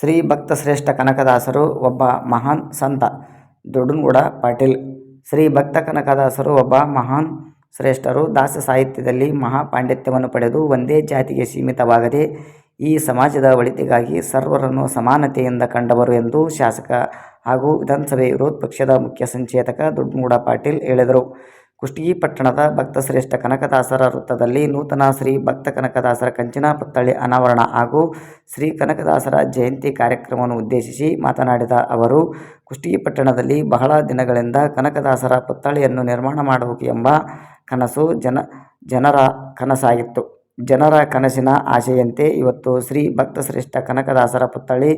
ಶ್ರೀ ಭಕ್ತಶ್ರೇಷ್ಠ ಕನಕದಾಸರು ಒಬ್ಬ ಮಹಾನ್ ಸಂತ ದೊಡ್ಡನಗೌಡ ಪಾಟೀಲ್. ಶ್ರೀ ಭಕ್ತ ಕನಕದಾಸರು ಒಬ್ಬ ಮಹಾನ್ ಶ್ರೇಷ್ಠರು ದಾಸ ಸಾಹಿತ್ಯದಲ್ಲಿ ಮಹಾ ಪಾಂಡಿತ್ಯವನ್ನು ಪಡೆದು ಒಂದೇ ಜಾತಿಗೆ ಸೀಮಿತವಾಗದೆ ಈ ಸಮಾಜದ ಒಳಿತಿಗಾಗಿ ಸರ್ವರನ್ನು ಸಮಾನತೆಯಿಂದ ಕಂಡವರು ಎಂದು ಶಾಸಕ ಹಾಗೂ ವಿಧಾನಸಭೆ ವಿರೋಧ ಪಕ್ಷದ ಮುಖ್ಯ ಸಂಚೇತಕ ದೊಡ್ಡಮೂಡ ಪಾಟೀಲ್ ಹೇಳಿದರು. ಕುಷ್ಟಗಿ ಪಟ್ಟಣದ ಭಕ್ತಶ್ರೇಷ್ಠ ಕನಕದಾಸರ ವೃತ್ತದಲ್ಲಿ ನೂತನ ಶ್ರೀ ಭಕ್ತ ಕನಕದಾಸರ ಕಂಚಿನ ಪುತ್ಥಳಿ ಅನಾವರಣ ಹಾಗೂ ಶ್ರೀ ಕನಕದಾಸರ ಜಯಂತಿ ಕಾರ್ಯಕ್ರಮವನ್ನು ಉದ್ದೇಶಿಸಿ ಮಾತನಾಡಿದ ಅವರು ಕುಷ್ಟಗಿ ಪಟ್ಟಣದಲ್ಲಿ ಬಹಳ ದಿನಗಳಿಂದ ಕನಕದಾಸರ ಪುತ್ಥಳಿಯನ್ನು ನಿರ್ಮಾಣ ಮಾಡಬೇಕು ಎಂಬ ಕನಸು ಜನ, ಜನರ ಕನಸಾಗಿತ್ತು. ಜನರ ಕನಸಿನ ಆಶೆಯಂತೆ ಇವತ್ತು ಶ್ರೀ ಭಕ್ತಶ್ರೇಷ್ಠ ಕನಕದಾಸರ ಪುತ್ಥಳಿ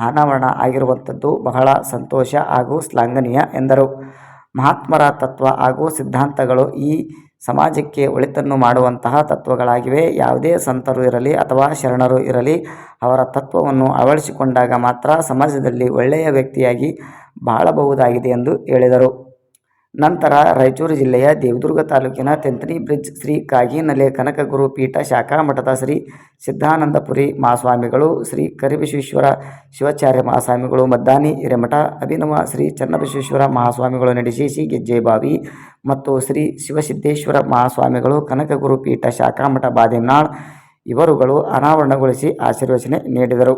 ಅನಾವರಣ ಆಗಿರುವಂಥದ್ದು ಬಹಳ ಸಂತೋಷ ಹಾಗೂ ಶ್ಲಾಘನೀಯ ಎಂದರು. ಮಹಾತ್ಮರ ತತ್ವ ಹಾಗೂ ಸಿದ್ಧಾಂತಗಳು ಈ ಸಮಾಜಕ್ಕೆ ಒಳಿತನ್ನು ಮಾಡುವಂತಹ ತತ್ವಗಳಾಗಿವೆ. ಯಾವುದೇ ಸಂತರು ಇರಲಿ ಅಥವಾ ಶರಣರು ಇರಲಿ, ಅವರ ತತ್ವವನ್ನು ಅಳವಡಿಸಿಕೊಂಡಾಗ ಮಾತ್ರ ಸಮಾಜದಲ್ಲಿ ಒಳ್ಳೆಯ ವ್ಯಕ್ತಿಯಾಗಿ ಬಾಳಬಹುದಾಗಿದೆ ಎಂದು ಹೇಳಿದರು. ನಂತರ ರಾಯಚೂರು ಜಿಲ್ಲೆಯ ದೇವದುರ್ಗ ತಾಲೂಕಿನ ತೆಂತನಿ ಬ್ರಿಡ್ಜ್ ಶ್ರೀ ಕಾಗಿನಲೆ ಕನಕಗುರು ಪೀಠ ಶಾಖಾ ಮಠದ ಶ್ರೀ ಸಿದ್ಧಾನಂದಪುರಿ ಮಹಾಸ್ವಾಮಿಗಳು, ಶ್ರೀ ಕರಿಬಸವೇಶ್ವರ ಶಿವಾಚಾರ್ಯ ಮಹಾಸ್ವಾಮಿಗಳು, ಮದ್ದಾನಿ ಹಿರೇಮಠ, ಅಭಿನವ ಶ್ರೀ ಚನ್ನಬಸವೇಶ್ವರ ಮಹಾಸ್ವಾಮಿಗಳು ನಡೆಸಿ ಗೆಜ್ಜೆಬಾವಿ ಮತ್ತು ಶ್ರೀ ಶಿವಸಿದ್ದೇಶ್ವರ ಮಹಾಸ್ವಾಮಿಗಳು ಕನಕಗುರು ಪೀಠ ಶಾಖಾ ಮಠ ಬಾದಿಮ್ನಾಳ್ ಇವರುಗಳು ಅನಾವರಣಗೊಳಿಸಿ ಆಶೀರ್ವಚನೆ ನೀಡಿದರು.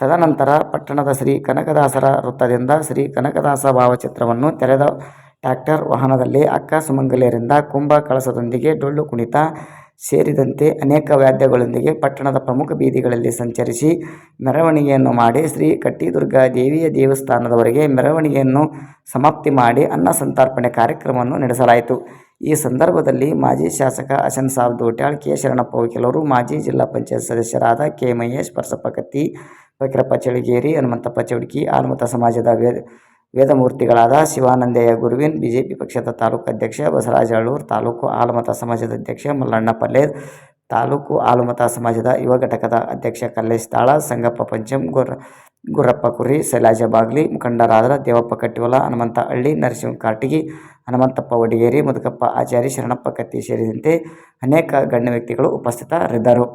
ತದನಂತರ ಪಟ್ಟಣದ ಶ್ರೀ ಕನಕದಾಸರ ವೃತ್ತದಿಂದ ಶ್ರೀ ಕನಕದಾಸ ಭಾವಚಿತ್ರವನ್ನು ತೆರೆದ ಟ್ರ್ಯಾಕ್ಟರ್ ವಾಹನದಲ್ಲಿ ಅಕ್ಕ ಸುಮಂಗಲಿಯರಿಂದ ಕುಂಭ ಕಳಸದೊಂದಿಗೆ ಡೊಳ್ಳು ಕುಣಿತ ಸೇರಿದಂತೆ ಅನೇಕ ವಾದ್ಯಗಳೊಂದಿಗೆ ಪಟ್ಟಣದ ಪ್ರಮುಖ ಬೀದಿಗಳಲ್ಲಿ ಸಂಚರಿಸಿ ಮೆರವಣಿಗೆಯನ್ನು ಮಾಡಿ ಶ್ರೀ ಕಟ್ಟಿದುರ್ಗ ದೇವಿಯ ದೇವಸ್ಥಾನದವರೆಗೆ ಮೆರವಣಿಗೆಯನ್ನು ಸಮಾಪ್ತಿ ಮಾಡಿ ಅನ್ನ ಸಂತರ್ಪಣೆ ಕಾರ್ಯಕ್ರಮವನ್ನು ನಡೆಸಲಾಯಿತು. ಈ ಸಂದರ್ಭದಲ್ಲಿ ಮಾಜಿ ಶಾಸಕ ಅಶನ್ ಸಾಬ್ ದೋಟ್ಯಾಳ್, ಕೆ ಶರಣಪ್ಪ ವಕೀಲರು ಮಾಜಿ ಜಿಲ್ಲಾ ಪಂಚಾಯತ್ ಸದಸ್ಯರಾದ ಕೆ ಮಹೇಶ್, ಪರಸಪ್ಪ ಕತ್ತಿ ಫಕೀರಪ್ಪ ಚಳಿಗೇರಿ ಹನುಮಂತಪ್ಪ ಚೌಡ್ಕಿ ಆಲ್ಮತ ಸಮಾಜದ ವೇದಮೂರ್ತಿಗಳಾದ ಶಿವಾನಂದಯ್ಯ ಗುರುವಿನ್ ಬಿಜೆಪಿ ಪಕ್ಷದ ತಾಲೂಕು ಅಧ್ಯಕ್ಷ ಬಸವರಾಜ ಅಳೂರ್ ತಾಲೂಕು ಆಲಮತ ಸಮಾಜದ ಅಧ್ಯಕ್ಷ ಮಲ್ಲಣ್ಣ ಪಲ್ಲೇರ್, ತಾಲೂಕು ಆಲಮತ ಸಮಾಜದ ಯುವ ಘಟಕದ ಅಧ್ಯಕ್ಷ ಕಲ್ಲೇಶ್ ತಾಳ, ಸಂಗಪ್ಪ ಪಂಚಮ್, ಗುರ್, ಗುರಪ್ಪ ಕುರಿ ಶೈಲಾಜ ಬಾಗ್ಲಿ, ಮುಖಂಡರಾದ ದೇವಪ್ಪ ಕಟ್ಟಿವಲ ಹನುಮಂತ ಹಳ್ಳಿ ನರಸಿಂಹ ಕಾಟಿಗಿ, ಹನುಮಂತಪ್ಪ ಒಡಿಗೇರಿ, ಮುದುಕಪ್ಪ ಆಚಾರಿ, ಶರಣಪ್ಪ ಕತ್ತಿ ಸೇರಿದಂತೆ ಅನೇಕ ಗಣ್ಯ ವ್ಯಕ್ತಿಗಳು ಉಪಸ್ಥಿತರಿದ್ದರು.